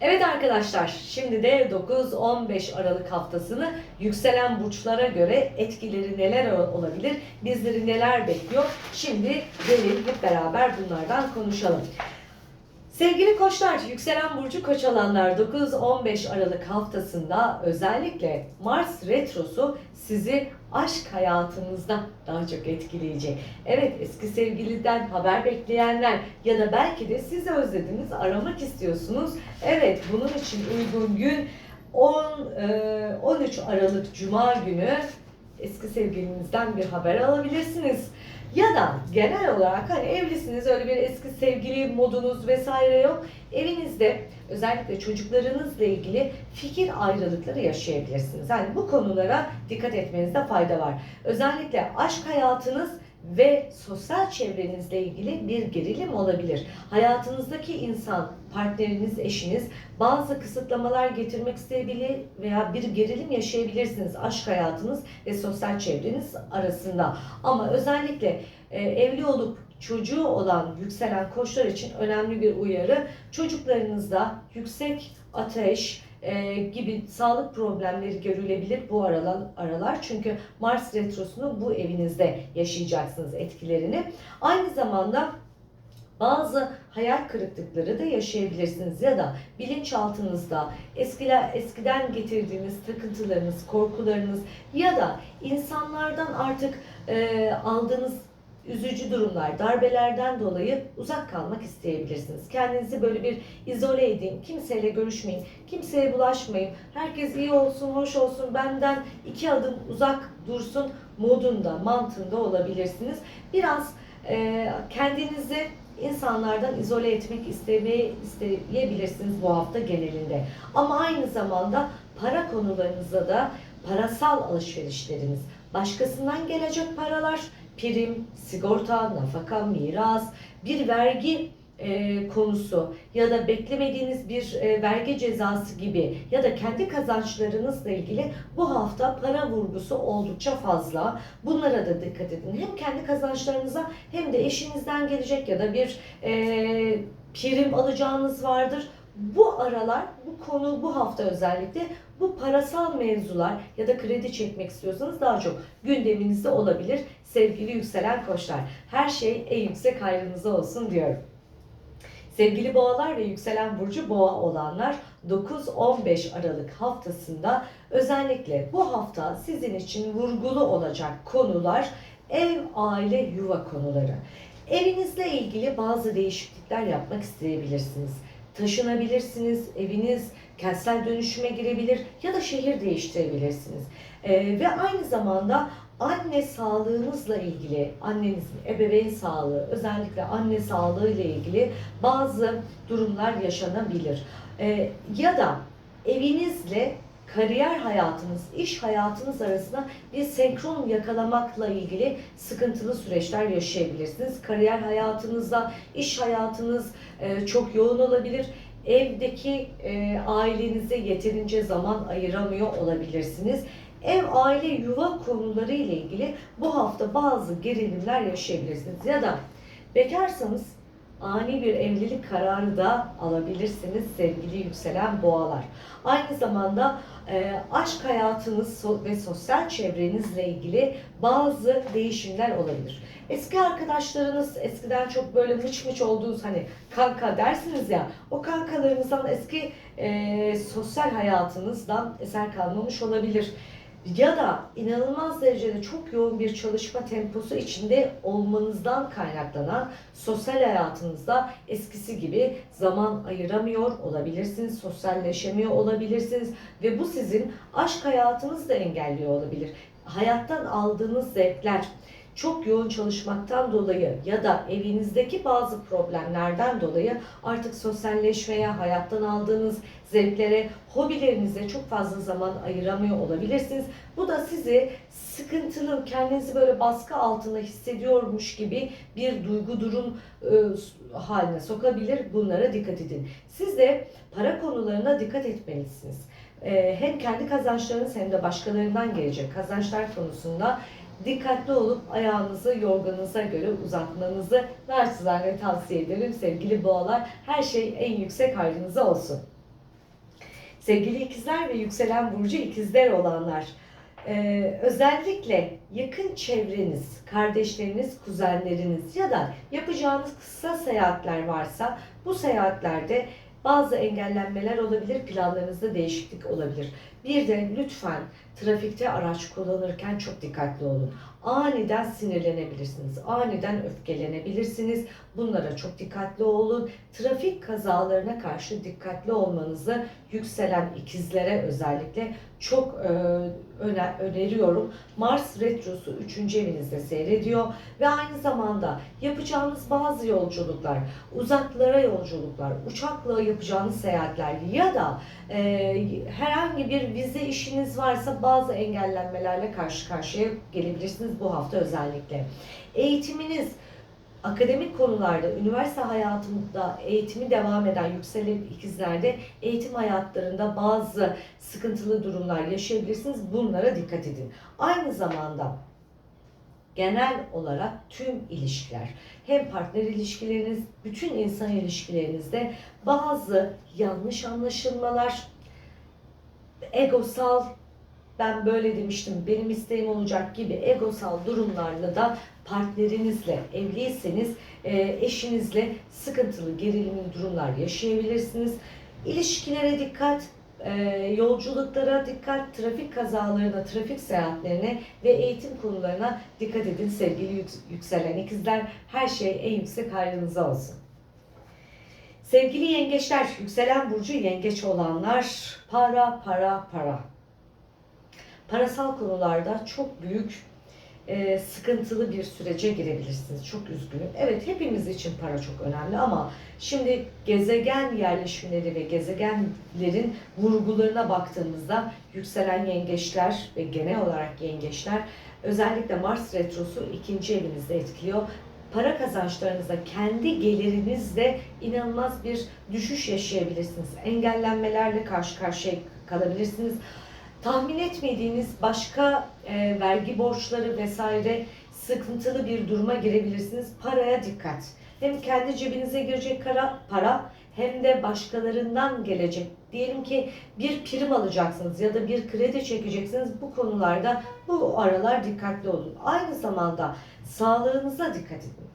Evet arkadaşlar, şimdi de 9-15 Aralık haftasını yükselen burçlara göre etkileri neler olabilir, bizleri neler bekliyor? Şimdi gelin hep beraber bunlardan konuşalım. Sevgili koçlar, yükselen burcu koç alanlar 9-15 Aralık haftasında özellikle Mars retrosu sizi aşk hayatınızda daha çok etkileyecek. Evet eski sevgiliden haber bekleyenler ya da belki de sizi özlediniz aramak istiyorsunuz. Evet bunun için uygun gün 10 e, 13 Aralık Cuma günü eski sevgilinizden bir haber alabilirsiniz. Ya da genel olarak hani evlisiniz öyle bir eski sevgili modunuz vesaire yok. Evinizde özellikle çocuklarınızla ilgili fikir ayrılıkları yaşayabilirsiniz. Yani bu konulara dikkat etmenizde fayda var. Özellikle aşk hayatınız ve sosyal çevrenizle ilgili bir gerilim olabilir. Hayatınızdaki insan, partneriniz, eşiniz bazı kısıtlamalar getirmek isteyebilir veya bir gerilim yaşayabilirsiniz aşk hayatınız ve sosyal çevreniz arasında. Ama özellikle e, evli olup çocuğu olan yükselen koçlar için önemli bir uyarı. Çocuklarınızda yüksek ateş, e, gibi sağlık problemleri görülebilir bu aralar, aralar. Çünkü Mars retrosunu bu evinizde yaşayacaksınız etkilerini. Aynı zamanda bazı hayal kırıklıkları da yaşayabilirsiniz ya da bilinçaltınızda eskiler eskiden getirdiğiniz takıntılarınız, korkularınız ya da insanlardan artık e, aldığınız üzücü durumlar, darbelerden dolayı uzak kalmak isteyebilirsiniz. Kendinizi böyle bir izole edin, kimseyle görüşmeyin, kimseye bulaşmayın, herkes iyi olsun, hoş olsun, benden iki adım uzak dursun modunda, mantığında olabilirsiniz. Biraz e, kendinizi insanlardan izole etmek istemeye isteyebilirsiniz bu hafta genelinde. Ama aynı zamanda para konularınızda da parasal alışverişleriniz, başkasından gelecek paralar, prim, sigorta, nafaka, miras, bir vergi e, konusu ya da beklemediğiniz bir e, vergi cezası gibi ya da kendi kazançlarınızla ilgili bu hafta para vurgusu oldukça fazla. Bunlara da dikkat edin. Hem kendi kazançlarınıza hem de eşinizden gelecek ya da bir e, prim alacağınız vardır. Bu aralar, bu konu bu hafta özellikle bu parasal mevzular ya da kredi çekmek istiyorsanız daha çok gündeminizde olabilir sevgili yükselen koçlar. Her şey en yüksek hayrınıza olsun diyorum. Sevgili boğalar ve yükselen burcu boğa olanlar 9-15 Aralık haftasında özellikle bu hafta sizin için vurgulu olacak konular ev, aile, yuva konuları. Evinizle ilgili bazı değişiklikler yapmak isteyebilirsiniz. Taşınabilirsiniz, eviniz kentsel dönüşüme girebilir ya da şehir değiştirebilirsiniz. Ee, ve aynı zamanda anne sağlığınızla ilgili, annenizin ebeveyn sağlığı, özellikle anne sağlığı ile ilgili bazı durumlar yaşanabilir. Ee, ya da evinizle kariyer hayatınız, iş hayatınız arasında bir senkron yakalamakla ilgili sıkıntılı süreçler yaşayabilirsiniz. Kariyer hayatınızda, iş hayatınız e, çok yoğun olabilir evdeki e, ailenize yeterince zaman ayıramıyor olabilirsiniz. Ev, aile, yuva konuları ile ilgili bu hafta bazı gerilimler yaşayabilirsiniz. Ya da bekarsanız ani bir evlilik kararı da alabilirsiniz sevgili yükselen boğalar. Aynı zamanda e, aşk hayatınız ve sosyal çevrenizle ilgili bazı değişimler olabilir. Eski arkadaşlarınız eskiden çok böyle mıç mıç olduğunuz hani kanka dersiniz ya o kankalarınızdan eski e, sosyal hayatınızdan eser kalmamış olabilir ya da inanılmaz derecede çok yoğun bir çalışma temposu içinde olmanızdan kaynaklanan sosyal hayatınızda eskisi gibi zaman ayıramıyor olabilirsiniz, sosyalleşemiyor olabilirsiniz ve bu sizin aşk hayatınızı da engelliyor olabilir. Hayattan aldığınız zevkler, çok yoğun çalışmaktan dolayı ya da evinizdeki bazı problemlerden dolayı artık sosyalleşmeye, hayattan aldığınız zevklere, hobilerinize çok fazla zaman ayıramıyor olabilirsiniz. Bu da sizi sıkıntılı, kendinizi böyle baskı altında hissediyormuş gibi bir duygu durum e, haline sokabilir. Bunlara dikkat edin. Siz de para konularına dikkat etmelisiniz. E, hem kendi kazançlarınız hem de başkalarından gelecek kazançlar konusunda dikkatli olup ayağınızı yorganınıza göre uzatmanızı naçizane tavsiye ederim sevgili boğalar. Her şey en yüksek hayrınıza olsun. Sevgili ikizler ve yükselen burcu ikizler olanlar. Ee, özellikle yakın çevreniz, kardeşleriniz, kuzenleriniz ya da yapacağınız kısa seyahatler varsa bu seyahatlerde bazı engellenmeler olabilir, planlarınızda değişiklik olabilir. Bir de lütfen trafikte araç kullanırken çok dikkatli olun. Aniden sinirlenebilirsiniz, aniden öfkelenebilirsiniz. Bunlara çok dikkatli olun. Trafik kazalarına karşı dikkatli olmanızı yükselen ikizlere özellikle çok e, öne- öneriyorum. Mars Retrosu 3. evinizde seyrediyor ve aynı zamanda yapacağınız bazı yolculuklar, uzaklara yolculuklar, uçakla yapacağınız seyahatler ya da e, herhangi bir vize işiniz varsa bazı engellenmelerle karşı karşıya gelebilirsiniz bu hafta özellikle. Eğitiminiz, akademik konularda, üniversite hayatında eğitimi devam eden yükselen ikizlerde eğitim hayatlarında bazı sıkıntılı durumlar yaşayabilirsiniz. Bunlara dikkat edin. Aynı zamanda genel olarak tüm ilişkiler, hem partner ilişkileriniz, bütün insan ilişkilerinizde bazı yanlış anlaşılmalar, egosal, ben böyle demiştim, benim isteğim olacak gibi egosal durumlarla da partnerinizle, evliyseniz e, eşinizle sıkıntılı, gerilimli durumlar yaşayabilirsiniz. İlişkilere dikkat, e, yolculuklara dikkat, trafik kazalarına, trafik seyahatlerine ve eğitim konularına dikkat edin sevgili yük- yükselen ikizler. Her şey en yüksek hayrınıza olsun. Sevgili yengeçler, yükselen burcu yengeç olanlar, para, para, para. Parasal konularda çok büyük e, sıkıntılı bir sürece girebilirsiniz. Çok üzgünüm. Evet hepimiz için para çok önemli ama şimdi gezegen yerleşimleri ve gezegenlerin vurgularına baktığımızda yükselen yengeçler ve genel olarak yengeçler özellikle Mars retrosu ikinci evinizde etkiliyor. Para kazançlarınızda kendi gelirinizde inanılmaz bir düşüş yaşayabilirsiniz. Engellenmelerle karşı karşıya kalabilirsiniz tahmin etmediğiniz başka e, vergi borçları vesaire sıkıntılı bir duruma girebilirsiniz. Paraya dikkat. Hem kendi cebinize girecek kara, para hem de başkalarından gelecek. Diyelim ki bir prim alacaksınız ya da bir kredi çekeceksiniz. Bu konularda bu aralar dikkatli olun. Aynı zamanda sağlığınıza dikkat edin.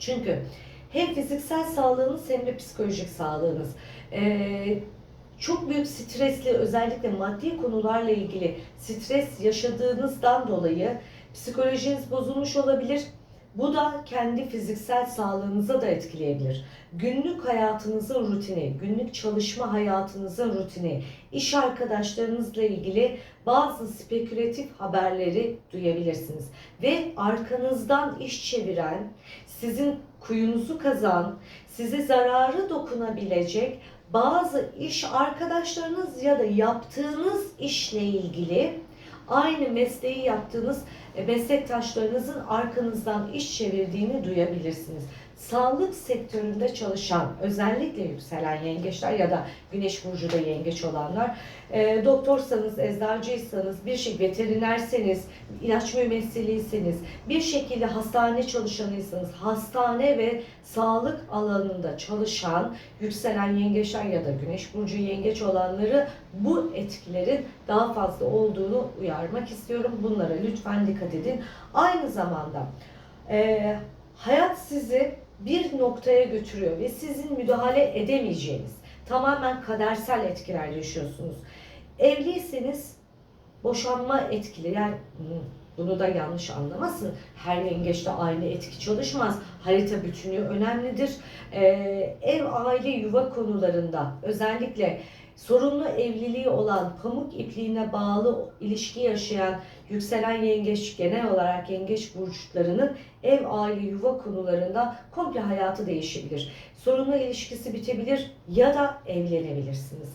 Çünkü hem fiziksel sağlığınız hem de psikolojik sağlığınız. Ee, çok büyük stresli özellikle maddi konularla ilgili stres yaşadığınızdan dolayı psikolojiniz bozulmuş olabilir. Bu da kendi fiziksel sağlığınıza da etkileyebilir. Günlük hayatınızın rutini, günlük çalışma hayatınızın rutini, iş arkadaşlarınızla ilgili bazı spekülatif haberleri duyabilirsiniz. Ve arkanızdan iş çeviren, sizin kuyunuzu kazan, size zararı dokunabilecek bazı iş arkadaşlarınız ya da yaptığınız işle ilgili aynı mesleği yaptığınız e, meslektaşlarınızın arkanızdan iş çevirdiğini duyabilirsiniz. Sağlık sektöründe çalışan özellikle yükselen yengeçler ya da güneş burcu da yengeç olanlar e, doktorsanız, eczacıysanız, bir şey veterinerseniz, ilaç mümessiliyseniz, bir şekilde hastane çalışanıysanız, hastane ve sağlık alanında çalışan yükselen yengeçler ya da güneş burcu yengeç olanları bu etkilerin daha fazla olduğunu uyarmak istiyorum. Bunlara lütfen dikkat edin. Aynı zamanda e, hayat sizi bir noktaya götürüyor ve sizin müdahale edemeyeceğiniz tamamen kadersel etkiler yaşıyorsunuz. Evliyseniz boşanma etkili yani bunu da yanlış anlamasın. Her yengeçte aynı etki çalışmaz. Harita bütünlüğü önemlidir. Ee, ev, aile, yuva konularında özellikle sorunlu evliliği olan pamuk ipliğine bağlı ilişki yaşayan yükselen yengeç genel olarak yengeç burçlarının ev, aile, yuva konularında komple hayatı değişebilir. Sorunlu ilişkisi bitebilir ya da evlenebilirsiniz.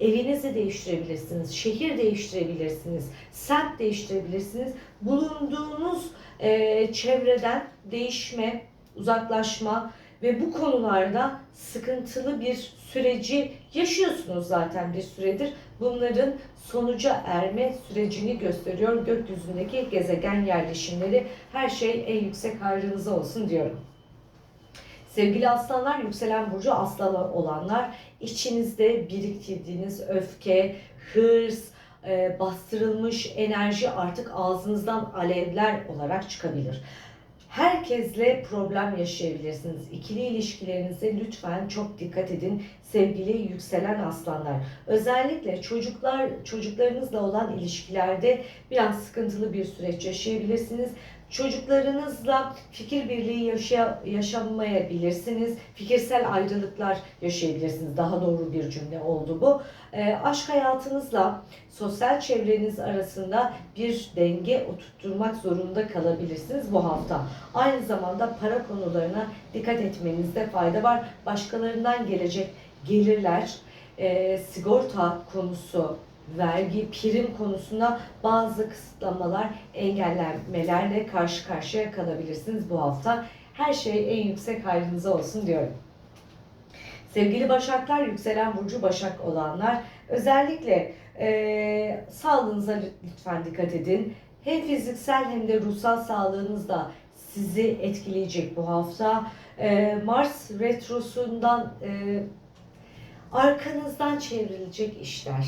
Evinizi değiştirebilirsiniz, şehir değiştirebilirsiniz, semt değiştirebilirsiniz. Bulunduğunuz e, çevreden değişme, uzaklaşma ve bu konularda sıkıntılı bir süreci yaşıyorsunuz zaten bir süredir. Bunların sonuca erme sürecini gösteriyor gökyüzündeki gezegen yerleşimleri. Her şey en yüksek hayrınıza olsun diyorum. Sevgili aslanlar, yükselen burcu aslan olanlar içinizde biriktirdiğiniz öfke, hırs, e, bastırılmış enerji artık ağzınızdan alevler olarak çıkabilir. Herkesle problem yaşayabilirsiniz. İkili ilişkilerinize lütfen çok dikkat edin sevgili yükselen aslanlar. Özellikle çocuklar çocuklarınızla olan ilişkilerde biraz sıkıntılı bir süreç yaşayabilirsiniz. Çocuklarınızla fikir birliği yaşa, yaşamayabilirsiniz. Fikirsel ayrılıklar yaşayabilirsiniz. Daha doğru bir cümle oldu bu. E, aşk hayatınızla sosyal çevreniz arasında bir denge oturtturmak zorunda kalabilirsiniz bu hafta. Aynı zamanda para konularına dikkat etmenizde fayda var. Başkalarından gelecek gelirler, e, sigorta konusu, vergi, prim konusunda bazı kısıtlamalar, engellenmelerle karşı karşıya kalabilirsiniz bu hafta. Her şey en yüksek hayrınıza olsun diyorum. Sevgili Başaklar, yükselen burcu Başak olanlar özellikle e, sağlığınıza lütfen dikkat edin. Hem fiziksel hem de ruhsal sağlığınız da sizi etkileyecek bu hafta. E, Mars retrosundan e, arkanızdan çevrilecek işler.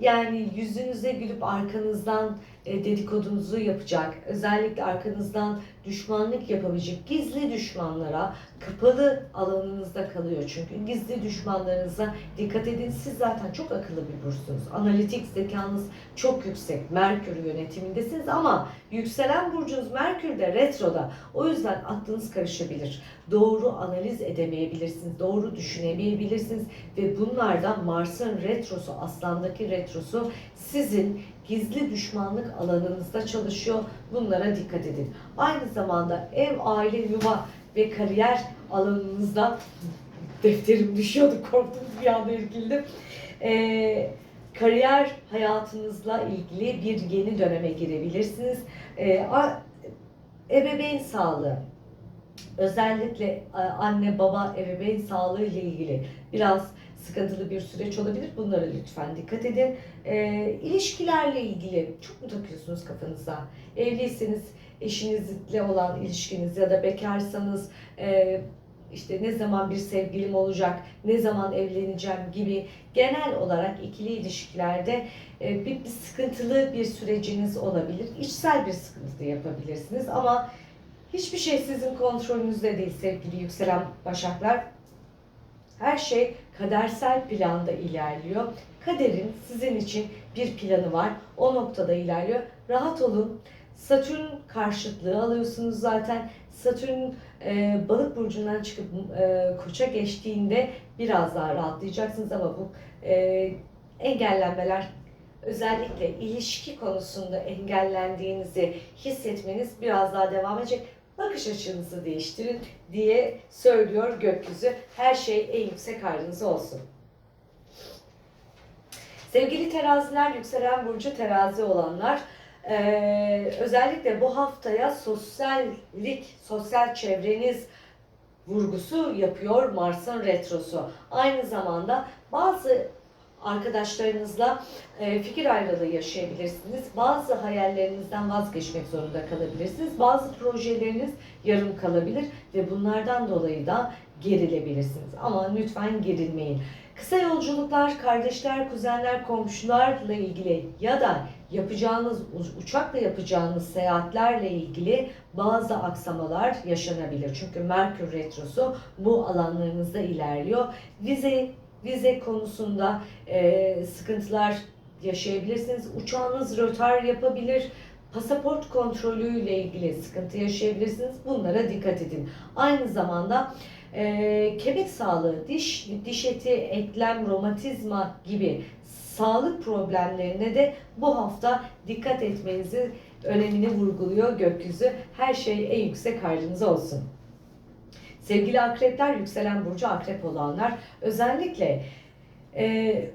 Yani yüzünüze gülüp arkanızdan e, dedikodunuzu yapacak, özellikle arkanızdan düşmanlık yapabilecek gizli düşmanlara kapalı alanınızda kalıyor çünkü gizli düşmanlarınıza dikkat edin. Siz zaten çok akıllı bir burçsunuz. Analitik zekanız çok yüksek. Merkür yönetimindesiniz ama yükselen burcunuz Merkür de retroda. O yüzden aklınız karışabilir. Doğru analiz edemeyebilirsiniz. Doğru düşünemeyebilirsiniz ve bunlardan Mars'ın retrosu, aslandaki retrosu sizin gizli düşmanlık alanınızda çalışıyor. Bunlara dikkat edin. Aynı zamanda ev, aile, yuva ve kariyer alanınızda defterim düşüyordu korktum bir anda irkildim. Ee, kariyer hayatınızla ilgili bir yeni döneme girebilirsiniz. Ee, a- ebeveyn sağlığı özellikle anne baba ebeveyn sağlığı ile ilgili biraz sıkıntılı bir süreç olabilir. Bunlara lütfen dikkat edin. E, ilişkilerle ilgili çok mu takıyorsunuz kafanıza? Evliyseniz eşinizle olan ilişkiniz ya da bekarsanız e, işte ne zaman bir sevgilim olacak, ne zaman evleneceğim gibi genel olarak ikili ilişkilerde e, bir, bir sıkıntılı bir süreciniz olabilir. İçsel bir sıkıntı yapabilirsiniz ama hiçbir şey sizin kontrolünüzde değil sevgili yükselen başaklar. Her şey kadersel planda ilerliyor. Kaderin sizin için bir planı var. O noktada ilerliyor. Rahat olun. Satürn karşıtlığı alıyorsunuz zaten. Satürn e, balık burcundan çıkıp e, koça geçtiğinde biraz daha rahatlayacaksınız ama bu e, engellenmeler özellikle ilişki konusunda engellendiğinizi hissetmeniz biraz daha devam edecek. Bakış açınızı değiştirin diye söylüyor gökyüzü. Her şey en yüksek hayrınıza olsun. Sevgili teraziler, yükselen burcu terazi olanlar, ee, özellikle bu haftaya sosyallik, sosyal çevreniz vurgusu yapıyor Mars'ın retrosu. Aynı zamanda bazı arkadaşlarınızla e, fikir ayrılığı yaşayabilirsiniz. Bazı hayallerinizden vazgeçmek zorunda kalabilirsiniz. Bazı projeleriniz yarım kalabilir ve bunlardan dolayı da gerilebilirsiniz. Ama lütfen gerilmeyin. Kısa yolculuklar, kardeşler, kuzenler, komşularla ilgili ya da yapacağınız uçakla yapacağınız seyahatlerle ilgili bazı aksamalar yaşanabilir. Çünkü Merkür retrosu bu alanlarınızda ilerliyor. Vize vize konusunda e, sıkıntılar yaşayabilirsiniz. Uçağınız rötar yapabilir. Pasaport kontrolüyle ilgili sıkıntı yaşayabilirsiniz. Bunlara dikkat edin. Aynı zamanda e, kemik sağlığı, diş, diş eti, eklem, romatizma gibi sağlık problemlerine de bu hafta dikkat etmenizi önemini vurguluyor gökyüzü. Her şey en yüksek hayrınıza olsun. Sevgili akrepler, yükselen burcu akrep olanlar özellikle e,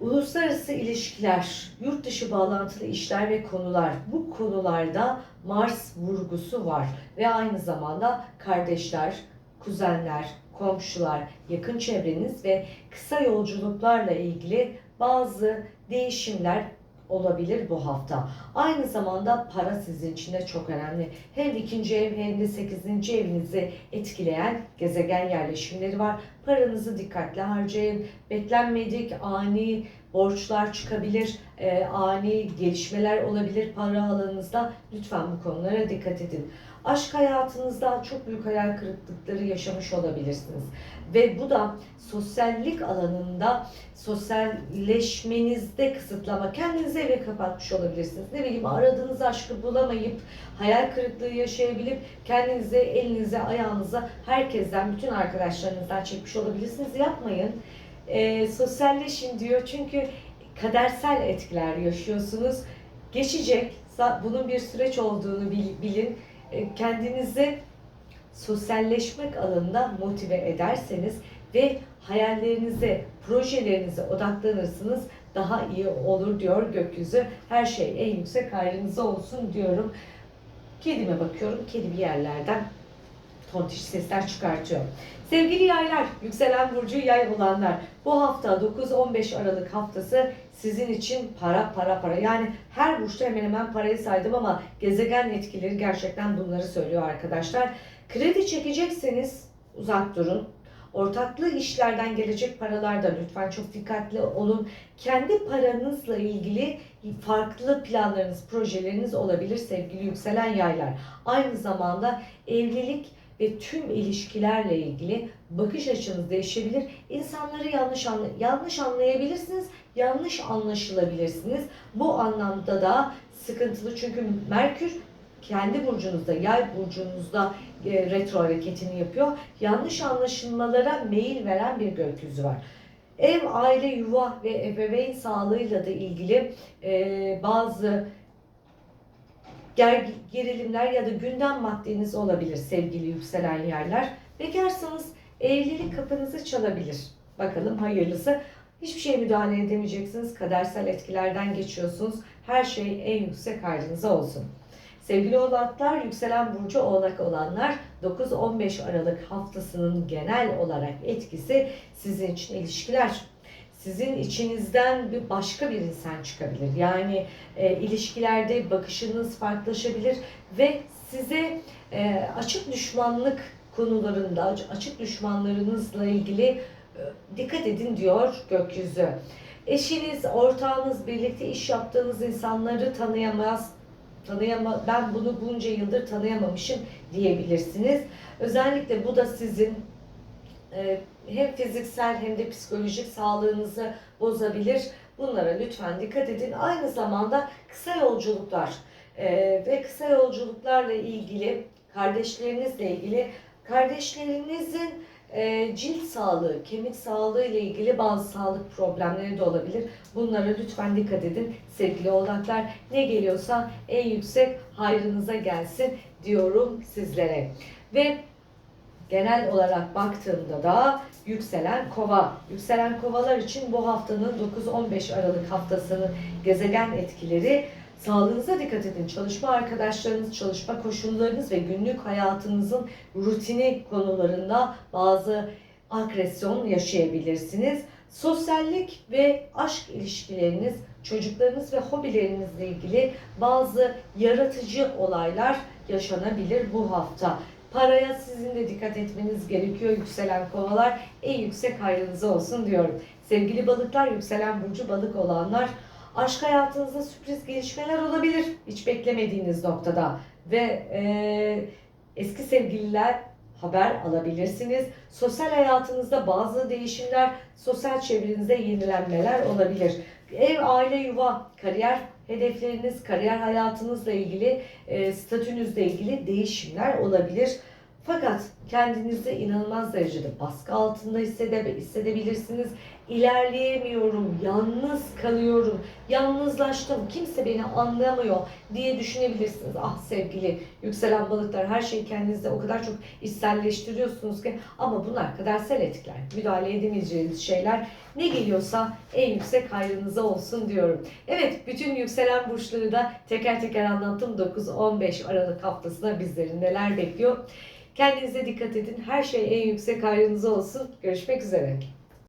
uluslararası ilişkiler, yurt dışı bağlantılı işler ve konular bu konularda Mars vurgusu var ve aynı zamanda kardeşler, kuzenler, komşular, yakın çevreniz ve kısa yolculuklarla ilgili bazı değişimler olabilir bu hafta. Aynı zamanda para sizin için de çok önemli. Hem ikinci ev hem de sekizinci evinizi etkileyen gezegen yerleşimleri var. Paranızı dikkatli harcayın. Beklenmedik ani borçlar çıkabilir, e, ani gelişmeler olabilir para alanınızda. Lütfen bu konulara dikkat edin. Aşk hayatınızda çok büyük hayal kırıklıkları yaşamış olabilirsiniz. Ve bu da sosyallik alanında sosyalleşmenizde kısıtlama, kendinizi eve kapatmış olabilirsiniz. Ne bileyim aradığınız aşkı bulamayıp hayal kırıklığı yaşayabilip kendinize, elinize, ayağınıza herkesten, bütün arkadaşlarınızdan çekmiş olabilirsiniz. Yapmayın. E, sosyalleşin diyor çünkü kadersel etkiler yaşıyorsunuz. Geçecek. Bunun bir süreç olduğunu bil- bilin. E, Kendinizi sosyalleşmek alanında motive ederseniz ve hayallerinize, projelerinize odaklanırsınız daha iyi olur diyor gökyüzü. Her şey en yüksek hayrınıza olsun diyorum. Kedime bakıyorum. Kedi bir yerlerden tontiş sesler çıkartıyor. Sevgili yaylar, yükselen burcu yay olanlar, bu hafta 9-15 Aralık haftası sizin için para para para. Yani her burçta hemen hemen parayı saydım ama gezegen etkileri gerçekten bunları söylüyor arkadaşlar. Kredi çekecekseniz uzak durun. Ortaklı işlerden gelecek paralarda lütfen çok dikkatli olun. Kendi paranızla ilgili farklı planlarınız, projeleriniz olabilir sevgili yükselen yaylar. Aynı zamanda evlilik ve tüm ilişkilerle ilgili bakış açınız değişebilir. İnsanları yanlış anla yanlış anlayabilirsiniz, yanlış anlaşılabilirsiniz. Bu anlamda da sıkıntılı çünkü Merkür kendi burcunuzda, yay burcunuzda e, retro hareketini yapıyor. Yanlış anlaşılmalara meyil veren bir gökyüzü var. Ev, aile, yuva ve ebeveyn sağlığıyla da ilgili e, bazı ger- gerilimler ya da gündem maddeniz olabilir sevgili yükselen yerler. Bekarsanız evlilik kapınızı çalabilir. Bakalım hayırlısı. Hiçbir şeye müdahale edemeyeceksiniz. Kadersel etkilerden geçiyorsunuz. Her şey en yüksek hayrınıza olsun. Sevgili oğlaklar, yükselen burcu oğlak olanlar 9-15 Aralık haftasının genel olarak etkisi sizin için ilişkiler. Sizin içinizden bir başka bir insan çıkabilir. Yani e, ilişkilerde bakışınız farklılaşabilir ve size e, açık düşmanlık konularında, açık düşmanlarınızla ilgili e, dikkat edin diyor gökyüzü. Eşiniz, ortağınız, birlikte iş yaptığınız insanları tanıyamaz, tanıyama, ben bunu bunca yıldır tanıyamamışım diyebilirsiniz. Özellikle bu da sizin e, hem fiziksel hem de psikolojik sağlığınızı bozabilir. Bunlara lütfen dikkat edin. Aynı zamanda kısa yolculuklar e, ve kısa yolculuklarla ilgili kardeşlerinizle ilgili kardeşlerinizin e, cilt sağlığı, kemik sağlığı ile ilgili bazı sağlık problemleri de olabilir. Bunlara lütfen dikkat edin sevgili oğlaklar. Ne geliyorsa en yüksek hayrınıza gelsin diyorum sizlere. Ve genel olarak baktığımda da yükselen kova. Yükselen kovalar için bu haftanın 9-15 Aralık haftasının gezegen etkileri Sağlığınıza dikkat edin. Çalışma arkadaşlarınız, çalışma koşullarınız ve günlük hayatınızın rutini konularında bazı agresyon yaşayabilirsiniz. Sosyallik ve aşk ilişkileriniz, çocuklarınız ve hobilerinizle ilgili bazı yaratıcı olaylar yaşanabilir bu hafta. Paraya sizin de dikkat etmeniz gerekiyor yükselen kovalar. En yüksek hayrınıza olsun diyorum. Sevgili balıklar, yükselen burcu balık olanlar Aşk hayatınızda sürpriz gelişmeler olabilir hiç beklemediğiniz noktada ve e, eski sevgililer haber alabilirsiniz. Sosyal hayatınızda bazı değişimler, sosyal çevrenizde yenilenmeler olabilir. Ev, aile, yuva, kariyer hedefleriniz, kariyer hayatınızla ilgili, e, statünüzle ilgili değişimler olabilir. Fakat kendinizi inanılmaz derecede baskı altında hissede, hissedebilirsiniz. İlerleyemiyorum, yalnız kalıyorum, yalnızlaştım, kimse beni anlamıyor diye düşünebilirsiniz. Ah sevgili yükselen balıklar her şeyi kendinizde o kadar çok içselleştiriyorsunuz ki ama bunlar kadersel etkiler. Müdahale edemeyeceğiniz şeyler. Ne geliyorsa en yüksek hayrınıza olsun diyorum. Evet bütün yükselen burçları da teker teker anlattım. 9-15 Aralık haftasında bizleri neler bekliyor. Kendinize dikkat edin. Her şey en yüksek hayrınıza olsun. Görüşmek üzere.